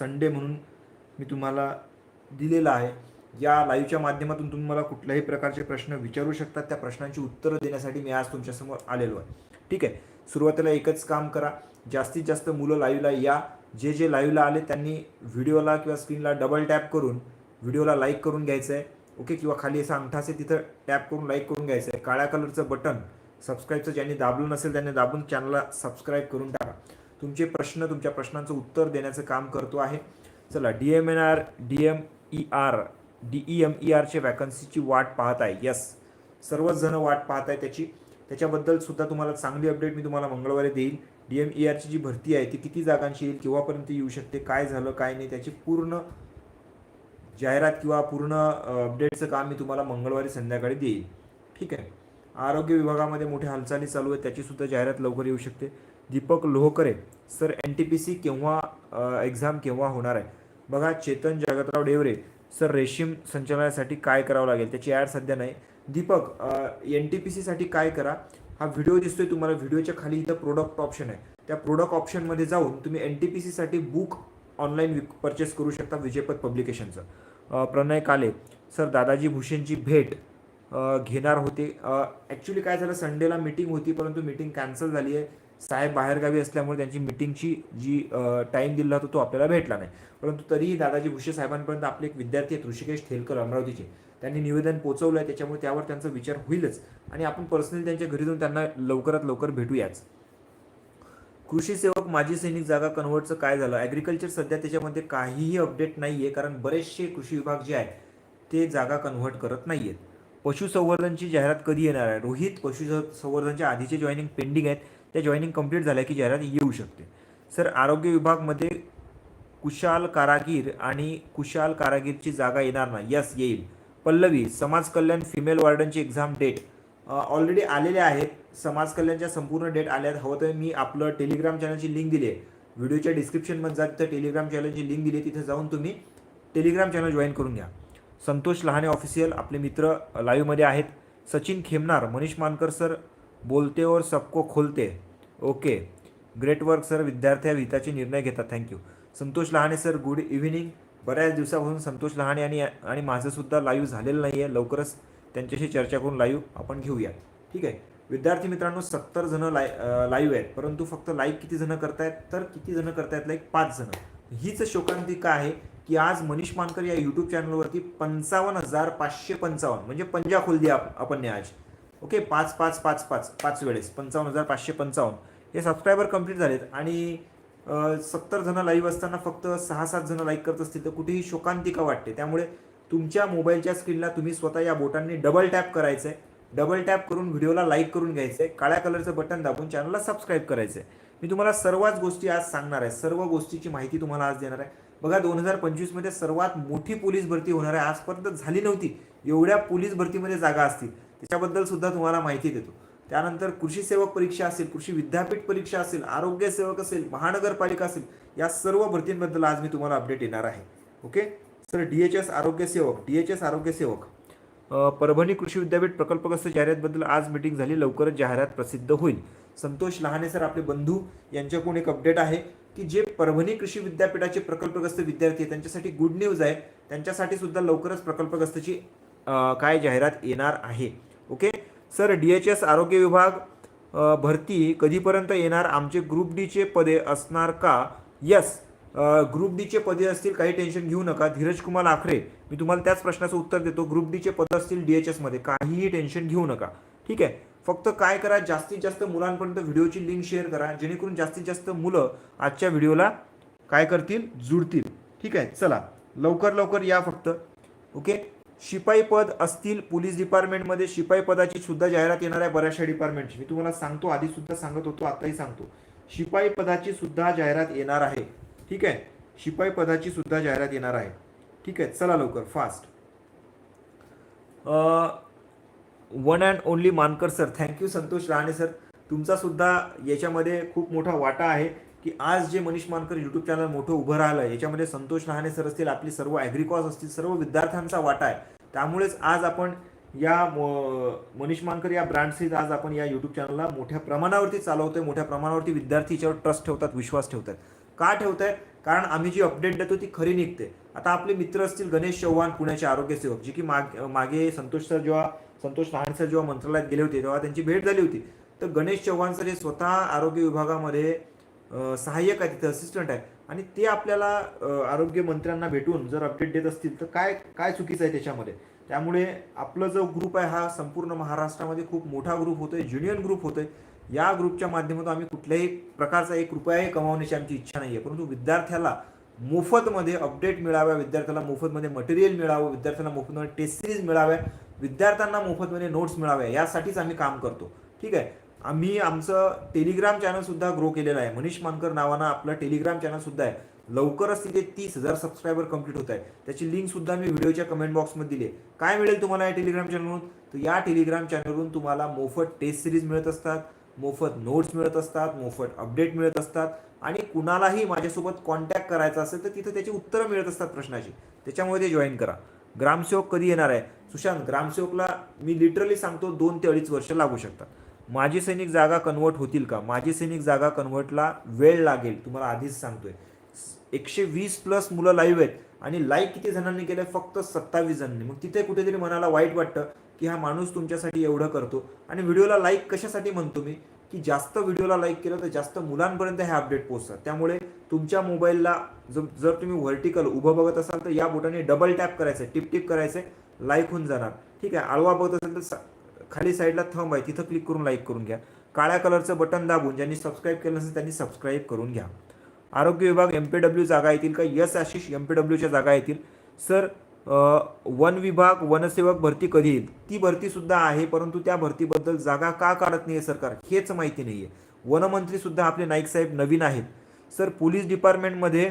Sunday म्हणून मी तुम्हाला दिलेला आहे. या लाईव्हच्या माध्यमातून तुम्ही मला कुठल्याही प्रकारचे प्रश्न विचारू शकता. त्या प्रश्नांची उत्तरं देण्यासाठी मी आज तुमच्यासमोर आलेलो आहे. ठीक आहे? सुरुवातीला एकच काम करा. जास्तीत जास्त मुलं लाईव्हला या. जे जे लाईव्हला आले त्यांनी व्हिडिओला किंवा स्क्रीनला डबल टॅप करून व्हिडिओला लाईक करून घ्यायचं आहे. ओके किंवा खाली असं अंगठा असेल तिथं टॅप करून लाईक करून घ्यायचं आहे. काळ्या कलरचं बटन सबस्क्राईबचं ज्यांनी दाबलं नसेल त्यांनी दाबून चॅनलला सबस्क्राईब करून टाका. तुमचे प्रश्न तुमच्या प्रश्नांचं उत्तर देण्याचं काम करतो आहे. चला D M N R D M E R D E M E आरच्या वॅकन्सीची वाट पाहत आहे. यस सर्वच जण वाट पाहत आहे त्याची. त्याच्याबद्दल सुद्धा तुम्हाला चांगली अपडेट मी तुम्हाला मंगळवारी देईल. डी एम ई आरची जी भरती आहे ती किती जागांची येईल केव्हापर्यंत येऊ शकते काय झालं काय नाही त्याची पूर्ण जाहिरात किंवा पूर्ण अपडेटचं काम मी तुम्हाला मंगळवारी संध्याकाळी देईल. ठीक आहे? आरोग्य विभागामध्ये मोठ्या हालचाली चालू आहेत त्याची सुद्धा जाहिरात लवकर येऊ शकते. Deepak Lohkare sir N T P C केव्हा एक्झाम केव्हा होणार आहे? बघा चेतन जगतराव डेवरे सर रेशीम संचालनासाठी काय करावं लागेल? त्याची ॲड सध्या नाही. दीपक एन टी पी सीसाठी काय करा? हा व्हिडिओ दिसतोय तुम्हाला. व्हिडिओच्या खाली इथं प्रोडक्ट ऑप्शन आहे. त्या प्रोडक्ट ऑप्शनमध्ये जाऊन तुम्ही एन टी पी सीसाठी बुक ऑनलाईन विक परचेस करू शकता विजयपथ पब्लिकेशनचं प्रणय काले सर दादाजी भूषणची भेट घेणार होते. ॲक्च्युली काय झालं? संडेला मीटिंग होती परंतु मीटिंग कॅन्सल झाली आहे. साहेब बाहेरगावी असल्यामुळे त्यांची मीटिंगची जी टाईम दिला होता तो आपल्याला भेटला नाही. परंतु तरीही दादाजी भुसे साहेबांपर्यंत आपले एक विद्यार्थी आहेत ऋषिकेश थेलकर अमरावतीचे. त्यांनी निवेदन पोचवलं आहे त्याच्यामुळे त्यावर त्यांचा विचार होईलच. आणि आपण पर्सनली त्यांच्या घरी जाऊन त्यांना लवकरात लवकर भेटूयाच. कृषी सेवक माजी सैनिक जागा कन्व्हर्टचं काय झालं? ॲग्रिकल्चर सध्या त्याच्यामध्ये काहीही अपडेट नाही आहे कारण बरेचसे कृषी विभाग जे आहेत ते जागा कन्व्हर्ट करत नाही आहेत पशुसंवर्धनची जाहिरात कधी येणार आहे? रोहित पशुसंवर्धनच्या आधीचे जॉईनिंग पेंडिंग आहेत. त्या जॉईनिंग कंप्लीट झाल्या की जाहिरात येऊ शकते. सर आरोग्य विभागमध्ये कुशाल कारागीर आणि कुशाल कारागीरची जागा येणार नाही. यस येईल. पल्लवी समाज कल्याण फिमेल वार्डनची एक्झाम डेट ऑलरेडी आलेले आहेत. समाज कल्याणच्या संपूर्ण डेट आल्या आहेत हवं तर मी आपलं टेलिग्राम चॅनलची लिंक दिली आहे. व्हिडिओच्या डिस्क्रिप्शनमध्ये जा तिथं टेलिग्राम चॅनलची लिंक दिली आहे. तिथे जाऊन तुम्ही टेलिग्राम चॅनल जॉईन करून घ्या. संतोष लहाने ऑफिशियल आपले मित्र लाईव्हमध्ये आहेत. सचिन खेमनार मनीष मानकर सर बोलते और सबको खोलते. ओके. Great work sir. विद्यार्थ्या हिताचे निर्णय घेतात. Thank you Santosh Lahane sir good evening. बऱ्याच दिवसापासून संतोष लहाने आणि आणि माझंसुद्धा लाईव्ह झालेलं नाही आहे लवकरच त्यांच्याशी चर्चा करून लाईव्ह आपण घेऊया. ठीक आहे. विद्यार्थी मित्रांनो सत्तर जणं लाय लाईव्ह आहेत. परंतु फक्त लाईक किती जणं करतायत? तर किती जणं करतायत? लाईक पाच जण. हीच शोकांतिका आहे? की आज मनीष मानकर या यूट्यूब चॅनलवरती पंचावन्न हजार पाचशे पंचावन्न म्हणजे पंजा खोल दिया आपण आज. ओके? पाच पाच पाच पाच पाच वेळेस. पंचावन्न हजार पाचशे पंचावन्न. हे सबस्क्रायबर कंप्लीट झालेत. आणि सत्तर जणं लाईव्ह असताना फक्त सहा सात जणं लाईक करत असतील तर कुठेही शोकांतिका वाटते. त्यामुळे तुमच्या मोबाईलच्या स्क्रीनला तुम्ही स्वतः या बोटांनी डबल टॅप करायचं आहे डबल टॅप करून व्हिडिओला लाईक करून घ्यायचं आहे काळ्या कलरचं बटन दाबून चॅनलला सबस्क्राईब करायचं आहे मी तुम्हाला सर्वच गोष्टी आज सांगणार आहे. सर्व गोष्टीची माहिती तुम्हाला आज देणार आहे. बघा दोन हजार पंचवीसमध्ये सर्वात मोठी पोलीस भरती होणार आहे. आजपर्यंत झाली नव्हती. एवढ्या पोलीस भरतीमध्ये जागा असतील. त्याच्याबद्दल सुद्धा तुम्हाला माहिती देतो. त्यानंतर कृषी सेवक परीक्षा असेल कृषी विद्यापीठ परीक्षा असेल आरोग्य सेवक असेल महानगरपालिका असेल या सर्व भरतींबद्दल आज मी तुम्हाला अपडेट येणार आहे. Okay sir D H S आरोग्य सेवक डी एच एस आरोग्य सेवक परभणी कृषी विद्यापीठ प्रकल्पग्रस्त जाहिरातबद्दल आज मीटिंग झाली. लवकरच जाहिरात प्रसिद्ध होईल. संतोष लहाने सर आपले बंधू यांच्याकडून एक अपडेट आहे की जे परभणी कृषी विद्यापीठाचे प्रकल्पग्रस्त विद्यार्थी आहेत त्यांच्यासाठी गुड न्यूज आहे. त्यांच्यासाठी सुद्धा लवकरच प्रकल्पग्रस्तची काय जाहिरात येणार आहे. सर डी एच एस आरोग्य विभाग भरती कधीपर्यंत येणार? आमचे ग्रुप डीचे पदे असणार का? यस ग्रुप डीचे पदे असतील काही टेन्शन घेऊ नका. धीरज कुमार आखरे मी तुम्हाला त्याच प्रश्नाचं उत्तर देतो. ग्रुप डीचे पद असतील डी एच एसमध्ये काहीही टेन्शन घेऊ नका. ठीक आहे? फक्त काय करा जास्तीत जास्त मुलांपर्यंत व्हिडिओची लिंक शेअर करा. जेणेकरून जास्तीत जास्त मुलं आजच्या व्हिडिओला काय करतील? जुडतील. ठीक आहे? चला. लवकर लवकर या फक्त. ओके? शिपाई पद असतील पोलीस डिपार्टमेंटमध्ये शिपाई पदाची सुद्धा जाहिरात येणार आहे बऱ्याचशा डिपार्टमेंटची मी तुम्हाला सांगतो आधी सुद्धा सांगत होतो आताही सांगतो. शिपाई पदाची सुद्धा जाहिरात येणार आहे. ठीक आहे? शिपाई पदाची सुद्धा जाहिरात येणार आहे. ठीक आहे? चला लवकर fast one and only Mankar sir thank you Santosh Rane sir तुमचा सुद्धा याच्यामध्ये खूप मोठा वाटा आहे. की आज जे मनीष मानकर यूट्यूब चॅनल मोठं उभं राहिलं याच्यामध्ये संतोष लहाने सर असतील आपली सर्व ॲग्रिकॉस असतील सर्व विद्यार्थ्यांचा वाटा आहे. त्यामुळेच आज आपण या मनीष मानकर या ब्रँडशीच आज आपण या यूट्यूब चॅनलला मोठ्या प्रमाणावरती चालवतोय मोठ्या प्रमाणावरती विद्यार्थी याच्यावर ट्रस्ट ठेवतात विश्वास ठेवतात. का ठेवतायत कारण आम्ही जी अपडेट देतो ती खरी निघते. आता आपले मित्र असतील गणेश चव्हाण पुण्याचे आरोग्य सेवक जे की माग मागे संतोष सर जेव्हा संतोष लहान सर जेव्हा मंत्रालयात गेले होते तेव्हा त्यांची भेट झाली होती. तर गणेश चव्हाण सर हे स्वतः आरोग्य विभागामध्ये सहाय्यक आहे तिथे असिस्टंट आहे. आणि ते आपल्याला आरोग्य मंत्र्यांना भेटून जर अपडेट देत असतील तर काय काय चुकीचं आहे त्याच्यामध्ये? त्यामुळे आपलं जो ग्रुप आहे हा संपूर्ण महाराष्ट्रामध्ये खूप मोठा ग्रुप होतोय ज्युनियन ग्रुप होतोय. या ग्रुपच्या माध्यमातून आम्ही कुठल्याही प्रकारचा एक रुपयाही कमावण्याची आमची इच्छा नाही आहे परंतु विद्यार्थ्याला मोफतमध्ये अपडेट मिळाव्या विद्यार्थ्याला मोफतमध्ये मटेरियल मिळावं विद्यार्थ्यांना मोफतमध्ये टेस्ट सिरीज मिळाव्या विद्यार्थ्यांना मोफतमध्ये नोट्स मिळाव्या यासाठीच आम्ही काम करतो. ठीक आहे? आम्ही आमचं टेलिग्राम चॅनलसुद्धा ग्रो केलेलं आहे. मनीष मानकर नावानं आपलं टेलिग्राम चॅनलसुद्धा आहे. लवकरच तिथे तीस हजार सबस्क्रायबर कंप्लीट होत आहे त्याची लिंकसुद्धा मी व्हिडिओच्या कमेंट बॉक्समध्ये दिली आहे. काय मिळेल तुम्हाला या टेलिग्राम चॅनलवरून तर या टेलिग्राम चॅनलवरून तुम्हाला मोफत टेस्ट सिरीज मिळत असतात मोफत नोट्स मिळत असतात मोफत अपडेट मिळत असतात. आणि कुणालाही माझ्यासोबत कॉन्टॅक्ट करायचा असेल तर तिथं त्याची उत्तरं मिळत असतात प्रश्नाची. त्याच्यामुळे ते जॉईन करा. ग्रामसेवक कधी येणार आहे? सुशांत ग्रामसेवकला मी लिटरली सांगतो दोन ते अडीच वर्ष लागू शकतात. माजी सैनिक जागा कन्वर्ट होतील का? माजी सैनिक जागा कन्वर्टला वेळ लागेल तुम्हाला आधीच सांगतोय. एकशे वीस प्लस मुलं लाईव्ह आहेत आणि लाईक किती जणांनी केलं? फक्त सत्तावीस जणांनी. मग तिथे कुठेतरी मनाला वाईट वाटतं की हा माणूस तुमच्यासाठी एवढं करतो. आणि व्हिडिओला लाईक कशासाठी म्हणतो मी? की जास्त व्हिडिओला लाईक केलं तर जास्त मुलांपर्यंत हे अपडेट पोहोचतात. त्यामुळे तुमच्या मोबाईलला जर जर तुम्ही व्हर्टिकल उभं बघत असाल तर या बोटाने डबल टॅप करायचं टिप टिप करायचं लाईक होऊन जाणार. ठीक आहे आळवा बघत असेल तर सा- खाली साईडला थंब आहे तिथं क्लिक करून लाईक करून घ्या. काळ्या कलरचं बटन दाबून ज्यांनी सबस्क्राईब केलं नसेल त्यांनी सबस्क्राईब करून घ्या. आरोग्य विभाग एम पी डब्ल्यू जागा येतील का? यस आशिष एम पी डब्ल्यूच्या जागा येतील. सर वन विभाग वनसेवक भरती कधी येईल? ती भरतीसुद्धा आहे परंतु त्या भरतीबद्दल जागा का काढत नाही आहे सरकार? हेच माहिती नाही आहे वनमंत्रीसुद्धा आपले नाईक साहेब नवीन आहेत. सर पोलीस डिपार्टमेंटमध्ये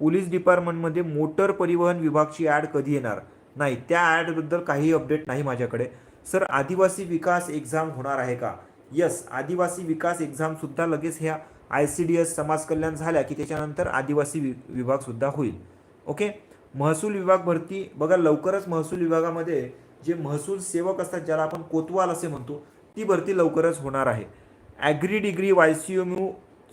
पोलीस डिपार्टमेंटमध्ये मोटर परिवहन विभागची ॲड कधी येणार? नाही त्या ॲडबद्दल काही अपडेट नाही माझ्याकडे. सर आदिवासी विकास एक्झाम होणार आहे का? यस आदिवासी विकास एक्झामसुद्धा लगेच ह्या आय सी डी एस समाज कल्याण झाल्या की त्याच्यानंतर आदिवासी वि विभागसुद्धा होईल. ओके? महसूल विभाग भरती बघा लवकरच महसूल विभागामध्ये जे महसूल सेवक असतात ज्याला आपण कोतवाल असे म्हणतो ती भरती लवकरच होणार आहे. Agri degree Y C M U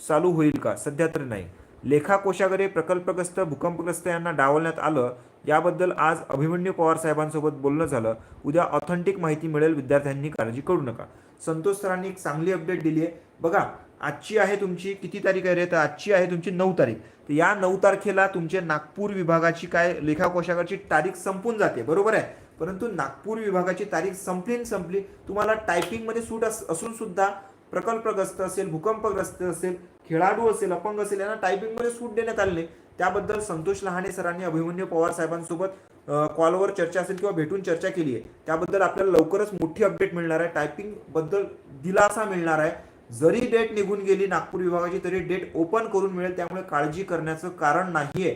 चालू होईल का? सध्या तर नाही. लेखा प्रकल्पग्रस्त भूकंपग्रस्त यांना डावलण्यात आलं याबद्दल आज अभिमन्यू पवार साहेबांसोबत बोलणं झालं. उद्या ऑथेंटिक माहिती मिळेल विद्यार्थ्यांनी काळजी करू नका. संतोष सरांनी एक चांगली अपडेट दिली आहे बघा आजची आहे तुमची किती तारीख आहे रे? तर आजची आहे तुमची नऊ तारीख. तर या नऊ तारखेला तुमचे नागपूर विभागाची काय लेखा तारीख संपून जाते बरोबर आहे? परंतु नागपूर विभागाची तारीख संपली आणि संपली तुम्हाला टायपिंगमध्ये सूट अस असून सुद्धा प्रकल्पग्रस्त असेल भूकंपग्रस्त असेल खेळाडू असेल अपंग असेल यांना टायपिंगमध्ये सूट देण्यात आली नाही. त्याबद्दल संतोष लहाने सरांनी अभिमन्यू पवार साहेबांसोबत कॉलवर चर्चा असेल किंवा भेटून चर्चा केली आहे त्याबद्दल आपल्याला लवकरच मोठी अपडेट मिळणार आहे. टायपिंगबद्दल दिलासा मिळणार आहे. जरी डेट निघून गेली नागपूर विभागाची तरी डेट ओपन करून मिळेल त्यामुळे काळजी करण्याचं कारण नाहीये.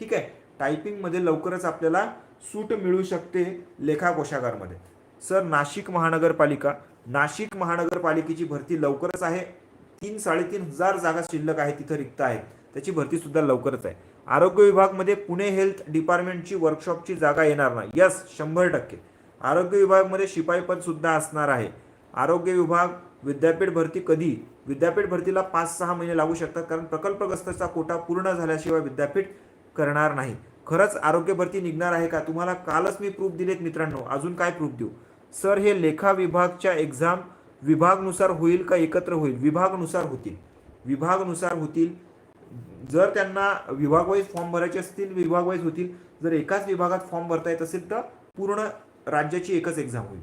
ठीक आहे? टायपिंगमध्ये लवकरच आपल्याला सूट मिळू शकते लेखा कोशागारमध्ये. सर नाशिक महानगरपालिका नाशिक महानगरपालिकेची भरती लवकरच आहे. तीन साडेतीन हजार जागा शिल्लक आहे तिथं रिक्त आहेत. त्याची भरती सुद्धा लवकरच आहे. आरोग्य विभागमध्ये पुणे हेल्थ डिपार्टमेंटची वर्कशॉपची जागा येणार नाही. यस शंभर टक्के. आरोग्य विभागमध्ये शिपाई सुद्धा असणार आहे. आरोग्य विभाग विद्यापीठ भरती कधी? विद्यापीठ भरतीला पाच सहा महिने लागू शकतात कारण प्रकल्पग्रस्ताचा कोटा पूर्ण झाल्याशिवाय विद्यापीठ करणार नाही. खरंच आरोग्य भरती निघणार आहे का? तुम्हाला कालच मी प्रूफ दिलेत मित्रांनो. अजून काय प्रूफ देऊ? सर हे लेखा विभागच्या एक्झाम विभागनुसार होईल का एकत्र होईल? विभागनुसार होतील. विभागनुसार होतील. जर त्यांना विभाग वाईज फॉर्म भरायचे असतील विभाग वाईज होतील जर एकाच विभागात फॉर्म भरता येत असेल तर पूर्ण राज्याची एकच एक्झाम होईल.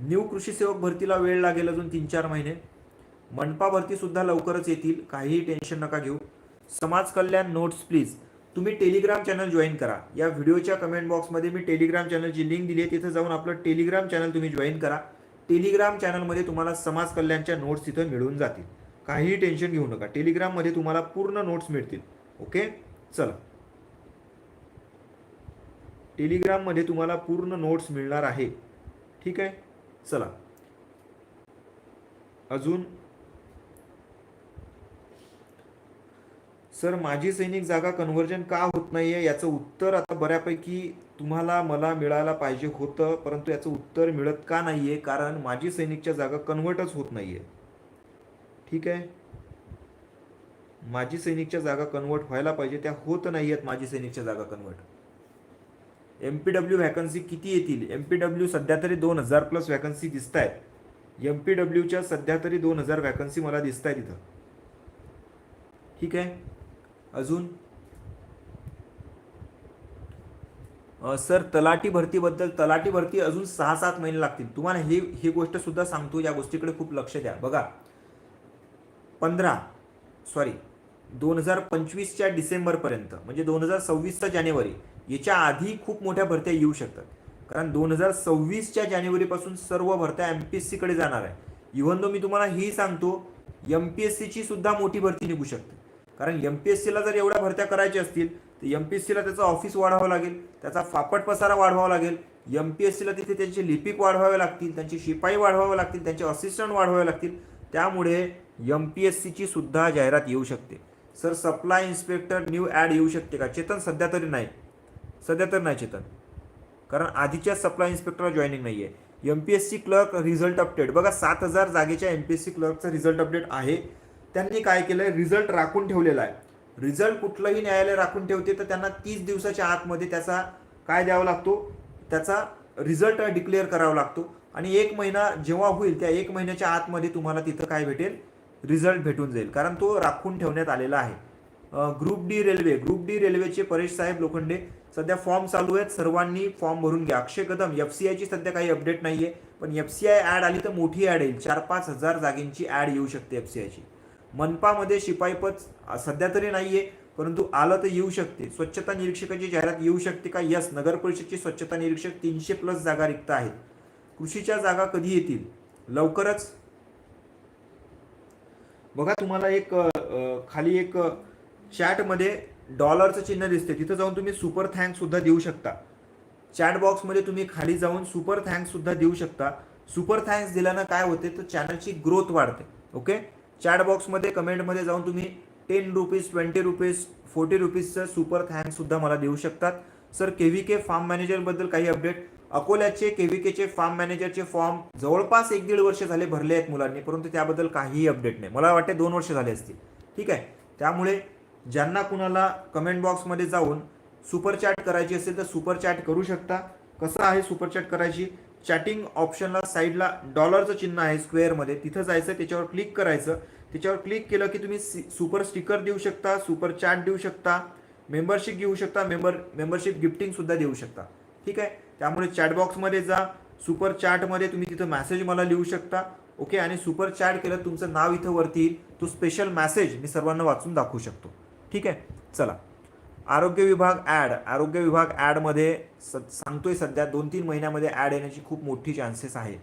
न्यू कृषी सेवक भरतीला वेळ लागेल अजून तीन चार महिने. मनपा भरतीसुद्धा लवकरच येतील काहीही टेन्शन नका घेऊ. समाज कल्याण नोट्स प्लीज तुम्ही टेलिग्राम चॅनल जॉईन करा. या व्हिडिओच्या कमेंट बॉक्समध्ये मी टेलिग्राम चॅनलची लिंक दिली आहे तिथं जाऊन आपलं टेलिग्राम चॅनल तुम्ही जॉईन करा. टेलिग्राम चॅनलमध्ये तुम्हाला समाज कल्याणच्या नोट्स तिथं मिळून जातील. काहीही टेन्शन घेऊ नका. टेलिग्राममध्ये तुम्हाला पूर्ण नोट्स मिळतील. ओके? चला. टेलिग्राममध्ये तुम्हाला पूर्ण नोट्स मिळणार आहे. ठीक आहे? चला. अजून. सर माजी सैनिक जागा कन्व्हर्जन का होत नाहीये? याचं उत्तर आता बऱ्यापैकी तुम्हाला मला मिळायला पाहिजे होतं परंतु याचं उत्तर मिळत का नाहीये? कारण माजी सैनिकच्या जागा कन्व्हर्टच होत नाहीये. ठीक आहे? माजी सैनिकच्या जागा कन्वर्ट व्हायला पाहिजे. त्या होत नाही आहेत माजी सैनिकच्या जागा convert M P W vacancy किती येतील? एम पी डब्ल्यू सध्या तरी दोन हजार प्लस व्हॅकन्सी दिसत आहेत एम पी डब्ल्यूच्या सध्या तरी दोन हजार व्हॅकन्सी मला दिसत आहेत इथं. ठीक आहे? अजून? सर तलाटी भरतीबद्दल तलाटी भरती अजून सहा सात महिने लागतील. तुम्हाला हे ही गोष्ट सुद्धा सांगतो. या गोष्टीकडे खूप लक्ष द्या. बघा पंधरा सॉरी दोन हजार पंचवीसच्या डिसेंबरपर्यंत म्हणजे दोन हजार सव्वीसचा जानेवारी याच्या आधी खूप मोठ्या भरत्या येऊ शकतात. कारण दोन हजार सव्वीसच्या जानेवारीपासून सर्व भरत्या एम पी एस सीकडे जाणार आहे. इव्हन दो मी तुम्हाला ही सांगतो एम पी एस सीची सुद्धा मोठी भरती निघू शकते. कारण एम पी एस सीला जर एवढ्या भरत्या करायच्या असतील तर एम पी एस सीला त्याचं ऑफिस वाढवावं लागेल त्याचा फापट पसारा वाढवावा लागेल एम पी एस सीला तिथे त्यांचे लिपिक वाढवावे लागतील त्यांचे शिपाई वाढवावे लागतील त्यांचे असिस्टंट वाढवावे लागतील. त्यामुळे एम पी एस सीची सुद्धा जाहिरात येऊ शकते. Sir supply inspector new add येऊ शकते का? चेतन सध्या तरी नाही. सध्या तर नाही चेतन. कारण आधीच्या सप्लाय इन्स्पेक्टरला जॉईनिंग नाही आहे M P S C clerk result update बघा सात हजार जागेच्या एम पी एस सी क्लर्कचा रिझल्ट अपडेट आहे. त्यांनी काय केलं आहे रिझल्ट राखून ठेवलेला आहे. रिझल्ट कुठलंही न्यायालय राखून ठेवते तर त्यांना तीस दिवसाच्या आतमध्ये त्याचा काय द्यावा लागतो? त्याचा रिझल्ट डिक्लेअर करावा लागतो. आणि एक महिना जेव्हा होईल त्या एक महिन्याच्या आतमध्ये तुम्हाला तिथं काय भेटेल? रिझल्ट भेटून जाईल. कारण तो राखून ठेवण्यात आलेला आहे. Group D railway group D रेल्वेचे परेश साहेब लोखंडे सध्या फॉर्म चालू आहेत. सर्वांनी फॉर्म भरून घ्या. अक्षय कदम एफ सी आयची सध्या काही अपडेट नाही आहे पण एफ सी आय ॲड आली तर मोठी ॲड येईल. चार पाच हजार जागेंची ॲड येऊ शकते एफ सी आयची. मनपामध्ये शिपाईपद सध्या तरी नाही आहे परंतु आलं तर येऊ शकते. स्वच्छता निरीक्षकाची जाहिरात येऊ शकते का? यस नगर परिषदची स्वच्छता निरीक्षक तीनशे प्लस जागा रिक्त आहेत. कृषीच्या जागा कधी येतील? लवकरच बघा तुम्हाला एक खाली एक चॅटमध्ये डॉलरचं चिन्ह दिसते तिथं जाऊन तुम्ही सुपर थँक्स सुद्धा देऊ शकता. चॅट बॉक्समध्ये तुम्ही खाली जाऊन सुपर थँक्स सुद्धा देऊ शकता. सुपर थँक्स दिल्यानं काय होते तर चॅनलची ग्रोथ वाढते. ओके चॅट बॉक्समध्ये कमेंटमध्ये जाऊन तुम्ही ten rupees twenty rupees forty रुपीजचं super thanks सुद्धा मला देऊ शकतात. Sir K V K farm मॅनेजरबद्दल काही अपडेट अकोल्याचे के व्ही केचे फार्म मॅनेजरचे फॉर्म जवळपास एक दीड वर्ष झाले भरले आहेत मुलांनी परंतु त्याबद्दल काहीही अपडेट नाही. मला वाटते दोन वर्ष झाले असतील. ठीक आहे? त्यामुळे ज्यांना कुणाला कमेंट बॉक्समध्ये जाऊन सुपर चॅट करायची असेल तर सुपर चॅट करू शकता. कसं आहे सुपर चॅट करायची? चॅटिंग ऑप्शनला साईडला डॉलरचं चिन्ह आहे स्क्वेअरमध्ये तिथं जायचं त्याच्यावर क्लिक करायचं. त्याच्यावर क्लिक केलं की तुम्ही सुपर स्टिकर देऊ शकता सुपर चॅट देऊ शकता. मेंबरशिप घेऊ शकता मेंबर मेंबरशिप गिफ्टिंगसुद्धा देऊ शकता. ठीक आहे? त्यामुळे चॅटबॉक्समध्ये जा. सुपर चॅटमध्ये तुम्ही तिथं मॅसेज मला लिहू शकता. ओके आणि सुपर चॅट केलं तुमचं नाव इथं वरती येईल. तो स्पेशल मॅसेज मी सर्वांना वाचून दाखवू शकतो. ठीक आहे? चला. आरोग्य विभाग ॲड आरोग्य विभाग ॲडमध्ये स सांगतोय सध्या दोन तीन महिन्यामध्ये ॲड येण्याची खूप मोठी चान्सेस आहे.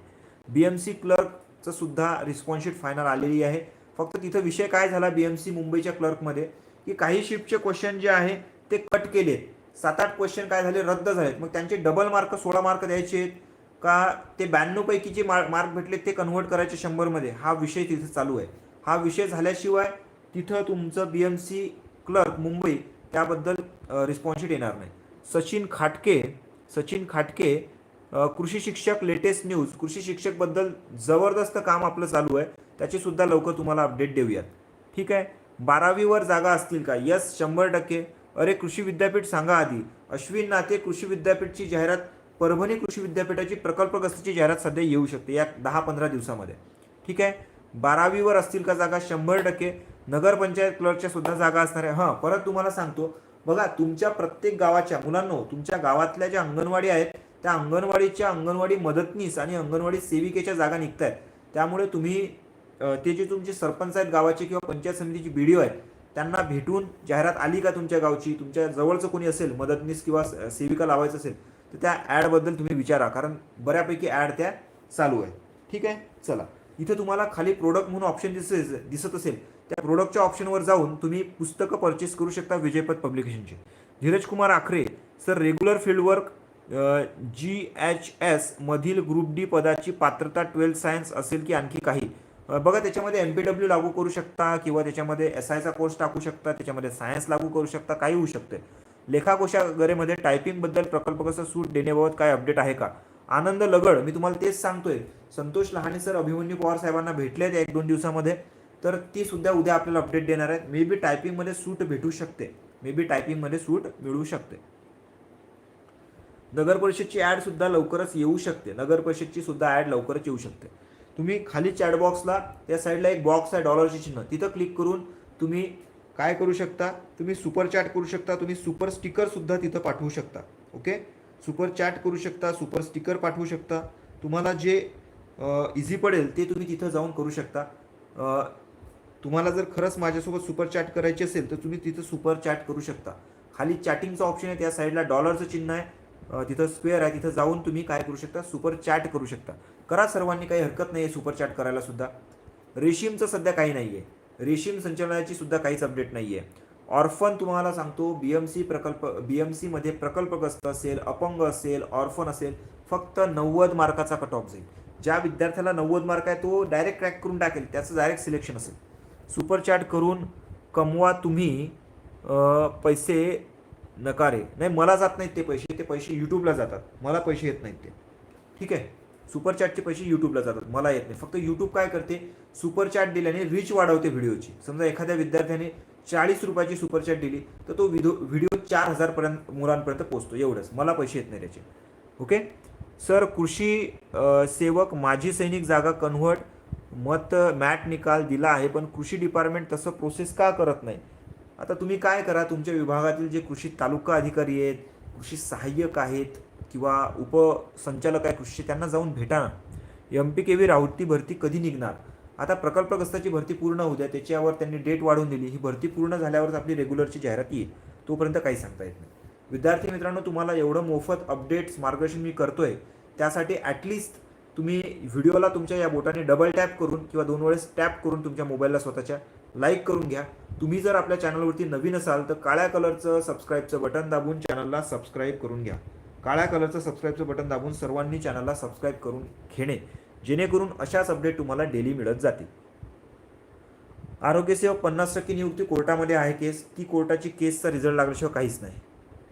बी एम सी क्लर्कचं सुद्धा रिस्पॉन्सशीट फायनल आलेली आहे. फक्त तिथं विषय काय झाला बी एम सी मुंबईच्या क्लर्कमध्ये की काही शिफ्टचे क्वेश्चन जे आहे ते कट केले सात आठ क्वेश्चन काय झाले? रद्द झालेत. मग त्यांचे डबल मार्क सोळा मार्क द्यायचे आहेत. का ते ब्याण्णवपैकी जे मार्क भेटले ते कन्व्हर्ट करायचे शंभरमध्ये? हा विषय तिथे चालू आहे. हा विषय झाल्याशिवाय तिथं तुमचं B M C clerk Mumbai त्याबद्दल रिस्पॉन्सिट येणार नाही. सचिन खाटके सचिन खाटके कृषी शिक्षक लेटेस्ट न्यूज कृषी शिक्षकबद्दल जबरदस्त काम आपलं चालू आहे. त्याचीसुद्धा लवकर तुम्हाला अपडेट देऊयात. ठीक आहे? बारावीवर जागा असतील का? यस शंभर टक्के. अरे कृषी विद्यापीठ सांगा आधी. अश्विन नाते कृषी विद्यापीठची जाहिरात परभणी कृषी विद्यापीठाची प्रकल्पग्रस्तीची जाहिरात सध्या येऊ शकते या दहा पंधरा दिवसामध्ये. ठीक आहे? बारावीवर असतील का जागा? शंभर टक्के. नगरपंचायत क्लर्कच्या सुद्धा जागा असणार आहे. हां परत तुम्हाला सांगतो. बघा तुमच्या प्रत्येक गावाच्या मुलांनो तुमच्या गावातल्या ज्या अंगणवाडी आहेत त्या अंगणवाडीच्या अंगणवाडी मदतनीस आणि अंगणवाडी सेविकेच्या जागा निघत आहेत त्यामुळे तुम्ही ते जे तुमचे सरपंच आहेत गावाचे किंवा पंचायत समितीची बीडीओ आहेत त्यांना भेटून जाहिरात आली का तुमच्या गावची तुमच्या जवळचं कोणी असेल मदतनीस किंवा सेविका लावायचं असेल तर त्या ॲडबद्दल तुम्ही विचारा कारण बऱ्यापैकी ॲड त्या चालू आहे. ठीक आहे? चला. इथे तुम्हाला खाली प्रोडक्ट म्हणून ऑप्शन दिसेल दिसत असेल त्या प्रोडक्टच्या ऑप्शनवर जाऊन तुम्ही पुस्तकं परचेस करू शकता Vijaypath पब्लिकेशनचे Dheeraj Kumar Akhare sir regular fieldwork G H एसमधील group D पदाची पात्रता ट्वेल्थ सायन्स असेल की आणखी काही? बघा त्याच्यामध्ये एम पी डब्ल्यू लागू करू शकता किंवा त्याच्यामध्ये एस आयचा कोर्स टाकू शकता त्याच्यामध्ये सायन्स लागू करू शकता काही होऊ शकते. लेखाकोशागरेमध्ये टायपिंगबद्दल प्रकल्प कसं सूट देण्याबाबत काय अपडेट आहे का? आनंद लगड मी तुम्हाला तेच सांगतोय. संतोष लहाने सर अभिमन्यू पवार साहेबांना भेटले आहेत एक दोन दिवसामध्ये. तर ती सुद्धा उद्या आपल्याला अपडेट देणार आहेत. मे बी टायपिंगमध्ये सूट भेटू शकते. मे बी टायपिंगमध्ये सूट मिळू शकते. नगर परिषदची ॲड सुद्धा लवकरच येऊ शकते. नगर परिषदची सुद्धा ॲड लवकरच येऊ शकते. तुम्ही खाली चॅट बॉक्सला त्या साईडला एक बॉक्स आहे डॉलरचे चिन्ह. तिथं क्लिक करून तुम्ही काय करू शकता? तुम्ही सुपर चॅट करू शकता तुम्ही सुपर स्टिकर सुद्धा तिथं पाठवू शकता. ओके सुपर चॅट करू शकता सुपर स्टिकर पाठवू शकता. तुम्हाला जे इझी पडेल ते तुम्ही तिथं जाऊन करू शकता. तुम्हाला जर खरंच माझ्यासोबत सुपर चॅट करायची असेल तर तुम्ही तिथं सुपर चॅट करू शकता. खाली चॅटिंगचं ऑप्शन आहे त्या साईडला डॉलरचं चिन्ह आहे. तिथं स्क्वेअर आहे तिथं जाऊन तुम्ही काय करू शकता? सुपर चॅट करू शकता. करा सर्वांनी काही हरकत नाही आहे सुपरचॅट करायला सुद्धा. रेशीमचं सध्या काही नाही आहे. रेशीम संचालनाची सुद्धा काहीच अपडेट नाही आहे. ऑर्फन तुम्हाला सांगतो बी एम सी प्रकल्प बी एम सीमध्ये प्रकल्पग्रस्त असेल अपंग असेल ऑर्फन असेल फक्त नव्वद मार्काचा कट ऑफ जाईल. ज्या विद्यार्थ्याला नव्वद मार्क आहे तो डायरेक्ट क्रॅक करून टाकेल. त्याचं डायरेक्ट सिलेक्शन असेल. सुपरचॅट करून कमवा तुम्ही पैसे नकारे. नाही मला जात नाहीत ते पैसे. ते पैसे यूट्यूबला जातात. मला पैसे येत नाहीत ते. ठीक आहे? सुपर चॅटचे पैसे यूट्यूबला जातात. मला येत नाही. फक्त यूट्यूब काय करते? सुपर चॅट दिल्याने रीच वाढवते व्हिडिओची समजा एखाद्या विद्यार्थ्याने चाळीस रुपयाची सुपर चॅट दिली तर तो व्हिडिओ व्हिडिओ चार हजारपर्यंत मुलांपर्यंत पोहोचतो. एवढंच. मला पैसे येत नाही त्याचे. ओके सर कृषी सेवक माजी सैनिक जागा कन्व्हर्ट मत मॅट निकाल दिला आहे पण कृषी डिपार्टमेंट तसं प्रोसेस का करत नाही? आता तुम्ही काय करा? तुमच्या विभागातील जे कृषी तालुका अधिकारी आहेत कृषी सहाय्यक आहेत किंवा उपसंचालक आहे कृषी त्यांना जाऊन भेटा ना एम पी के व्ही राऊती भरती कधी निघणार? आता प्रकल्पग्रस्ताची भरती पूर्ण होऊ द्या त्याच्यावर त्यांनी डेट वाढवून दिली. ही भरती पूर्ण झाल्यावरच आपली रेग्युलरची जाहिरात येईल. तोपर्यंत काही सांगता येत नाही. विद्यार्थी मित्रांनो तुम्हाला एवढं मोफत अपडेट्स मार्गदर्शन मी करतोय. त्यासाठी ॲटलिस्ट तुम्ही व्हिडिओला तुमच्या या बोटाने डबल टॅप करून किंवा दोन वेळेस टॅप करून तुमच्या मोबाईलला स्वतःच्या लाईक करून घ्या. तुम्ही जर आपल्या चॅनलवरती नवीन असाल तर काळ्या कलरचं सबस्क्राईबचं बटन दाबून चॅनलला सबस्क्राईब करून घ्या. काळ्या कलरचं सबस्क्राईबचं बटन दाबून सर्वांनी चॅनलला सबस्क्राईब करून घेणे जेणेकरून अशाच अपडेट तुम्हाला डेली मिळत जातील. आरोग्यसेवक पन्नास टक्के नियुक्ती कोर्टामध्ये आहे केस. ती कोर्टाची केसचा रिझल्ट लागल्याशिवाय काहीच नाही.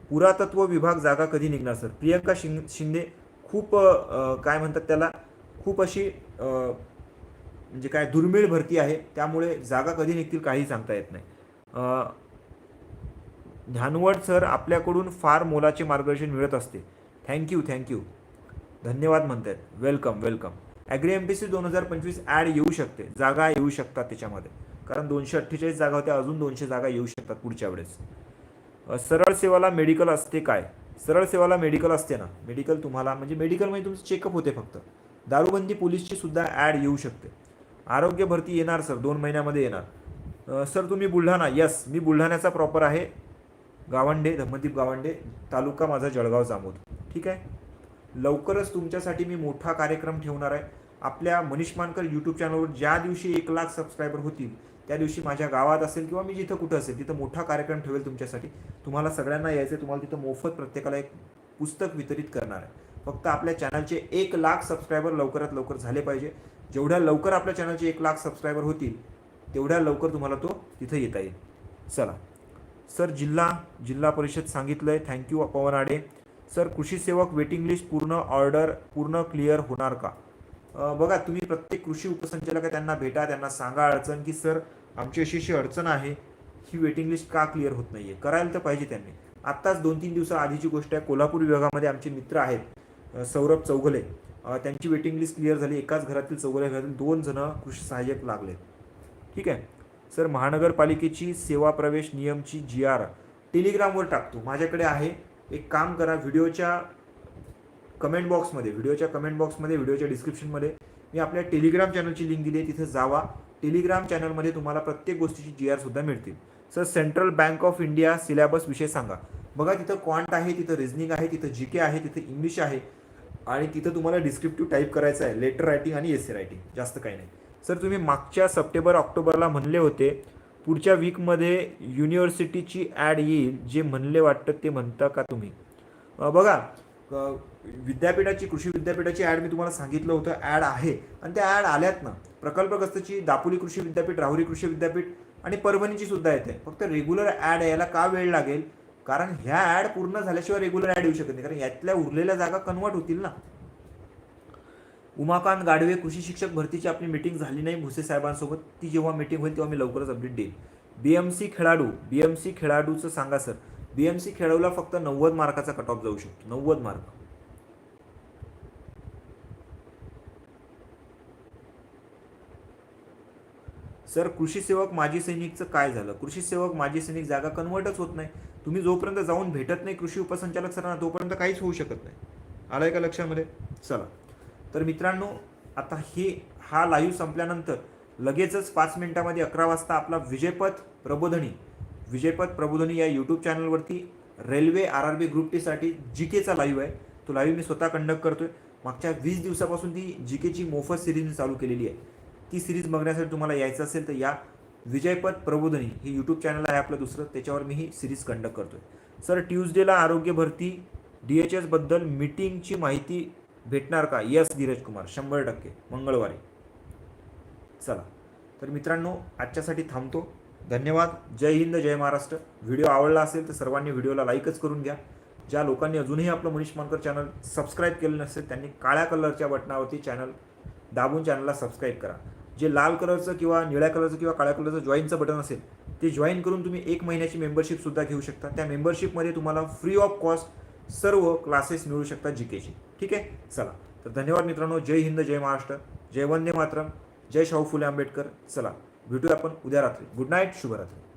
पुरातत्व विभाग जागा कधी निघणार सर प्रियंका शिंग शिंदे खूप काय म्हणतात त्याला? खूप अशी म्हणजे काय दुर्मिळ भरती आहे. त्यामुळे जागा कधी निघतील काही सांगता येत नाही. ध्यानवड सर आपल्याकडून फार मोलाचे मार्गदर्शन मिळत असते. थँक्यू थँक्यू धन्यवाद म्हणतात. Welcome welcome agri M P C दोन हजार पंचवीस ॲड येऊ शकते. जागा येऊ शकतात त्याच्यामध्ये. कारण दोनशे अठ्ठेचाळीस जागा होत्या अजून दोनशे जागा येऊ शकतात पुढच्या वेळेस. सरळ सेवाला मेडिकल असते काय? सरळ सेवाला मेडिकल असते ना. मेडिकल तुम्हाला म्हणजे मेडिकलमध्ये तुमचं चेकअप होते फक्त. दारूबंदी पोलीसची सुद्धा ॲड येऊ शकते. आरोग्य भरती येणार सर दोन महिन्यामध्ये येणार. सर तुम्ही बुलढाणा यस मी बुलढाण्याचा प्रॉपर आहे. गावंडे धम्मदीप गावंडे तालुका माझा जळगाव जामोद. ठीक आहे? लवकरच तुमच्यासाठी मी मोठा कार्यक्रम ठेवणार आहे. आपल्या मनीष मानकर यूट्यूब चॅनलवर ज्या दिवशी एक लाख सबस्क्रायबर होतील त्या दिवशी माझ्या गावात असेल किंवा मी जिथं कुठं असेल तिथं मोठा कार्यक्रम ठेवेल तुमच्यासाठी. तुम्हाला सगळ्यांना यायचं आहे तुम्हाला तिथं मोफत प्रत्येकाला एक पुस्तक वितरित करणार आहे. फक्त आपल्या चॅनलचे एक लाख सबस्क्रायबर लवकरात लवकर झाले पाहिजे. जेवढ्या लवकर आपल्या चॅनलचे एक लाख सबस्क्रायबर होतील तेवढ्या लवकर तुम्हाला तो तिथं येता येईल. चला. सर जिल्हा जिल्हा परिषद सांगितलं आहे थँक्यू पवन आडे सर कृषी सेवक वेटिंग लिस्ट पूर्ण ऑर्डर पूर्ण क्लिअर होणार का? बघा तुम्ही प्रत्येक कृषी उपसंचालक त्यांना भेटा त्यांना सांगा अडचण की सर आमची अशी अशी अडचण आहे. ही वेटिंग लिस्ट का क्लिअर होत नाही आहे करायला तर पाहिजे त्यांनी. आत्ताच दोन तीन दिवसाआधीची गोष्ट आहे कोल्हापूर विभागामध्ये आमचे मित्र आहेत सौरभ चौघले. त्यांची वेटिंग लिस्ट क्लिअर झाली. एकाच घरातील चौघले घरातील दोन जण कृषी सहाय्यक लागले. ठीक आहे? सर महानगरपालिकेची सेवा प्रवेश नियमची जी आर टेलिग्रामवर टाकतो. माझ्याकडे आहे. एक काम करा व्हिडिओच्या कमेंट बॉक्समध्ये व्हिडिओच्या कमेंट बॉक्समध्ये व्हिडिओच्या डिस्क्रिप्शनमध्ये मी आपल्या टेलिग्राम चॅनलची लिंक दिली आहे. तिथे जावा. टेलिग्राम चॅनलमध्ये तुम्हाला प्रत्येक गोष्टीची जी आर सुद्धा मिळतील. Sir central bank of India syllabus विषय सांगा. बघा तिथं क्वांट आहे तिथं रिझनिंग आहे तिथं जी के आहे तिथं इंग्लिश आहे. आणि तिथं तुम्हाला डिस्क्रिप्टिव्ह टाईप करायचं आहे. लेटर रायटिंग आणि एसे रायटिंग जास्त काही नाही. सर तुम्ही मागच्या सप्टेंबर ऑक्टोबरला म्हणले होते पुढच्या वीकमध्ये युनिव्हर्सिटीची ॲड येईल जे म्हणले वाटतं ते म्हणता का तुम्ही? बघा विद्यापीठाची कृषी विद्यापीठाची ॲड मी तुम्हाला सांगितलं होतं ॲड आहे. आणि त्या ॲड आल्यात ना प्रकल्पग्रस्तची दापोली कृषी विद्यापीठ राहुरी कृषी विद्यापीठ आणि परभणीची सुद्धा येते. फक्त रेग्युलर ॲड यायला का वेळ लागेल? कारण ह्या ॲड पूर्ण झाल्याशिवाय रेग्युलर ॲड येऊ शकत नाही. कारण यातल्या उरलेल्या जागा कन्वर्ट होतील ना. उमाकांत गाडवे कृषी शिक्षक भरतीची आपली मीटिंग झाली नाही भुसे साहेबांसोबत. ती जेव्हा मीटिंग होईल तेव्हा मी लवकरच अपडेट देईल बी एम सी खेळाडू बी एम सी खेळाडूचं सांगा सर बी एम सी खेळाडूला फक्त नव्वद मार्काचा कट ऑफ जाऊ शकतो. नव्वद मार्क. सर कृषी सेवक माजी सैनिकचं काय झालं? कृषी सेवक माजी सैनिक जागा कन्वर्टच होत नाही. तुम्ही जोपर्यंत जाऊन भेटत नाही कृषी उपसंचालक सरांना तोपर्यंत काहीच होऊ शकत नाही. आलंय का लक्षामध्ये? चला. तर मित्रांनो आता हे हा लाईव्ह संपल्यानंतर लगेचच पाच मिनिटामध्ये अकरा वाजता आपला विजयपथ प्रबोधनी विजयपथ प्रबोधनी या यूट्यूब चॅनलवरती railway R R B group टीसाठी जी केचा लाईव्ह आहे. तो लाईव्ह मी स्वतः कंडक्ट करतो आहे मागच्या वीस दिवसापासून ती जी केची मोफत सिरीज मी चालू केलेली आहे. ती सिरीज बघण्यासाठी तुम्हाला यायचं असेल तर या विजयपथ प्रबोधनी हे यूट्यूब चॅनल आहे आपलं दुसरं. त्याच्यावर मी ही सिरीज कंडक्ट करतो आहे सर ट्यूजडेला आरोग्य भरती डी एच एसबद्दल मीटिंगची माहिती भेटणार का? यस धीरज कुमार शंभर टक्के. मंगळवारी. चला. तर मित्रांनो आजच्यासाठी थांबतो. धन्यवाद. जय हिंद जय महाराष्ट्र. व्हिडिओ आवडला असेल तर सर्वांनी व्हिडिओला लाईकच करून घ्या. ज्या लोकांनी अजूनही आपलं मनीष मानकर चॅनल सबस्क्राईब केलं नसेल त्यांनी काळ्या कलरच्या बटनावरती चॅनल दाबून चॅनलला सबस्क्राईब करा. जे लाल कलरचं किंवा निळ्या कलरचं किंवा काळ्या कलरचं जॉईनचं बटन असेल ते जॉईन करून तुम्ही एक महिन्याची मेंबरशिपसुद्धा घेऊ शकता. त्या मेंबरशिपमध्ये तुम्हाला फ्री ऑफ कॉस्ट सर्व क्लासेस मिळू शकतात जी केची ठीक आहे? चला. तर धन्यवाद मित्रांनो. जय हिंद जय महाराष्ट्र. जय वंदे मातरम. जय शाहू फुले आंबेडकर. चला. भेटूया आपण उद्या रात्री. गुड नाईट शुभरात्री.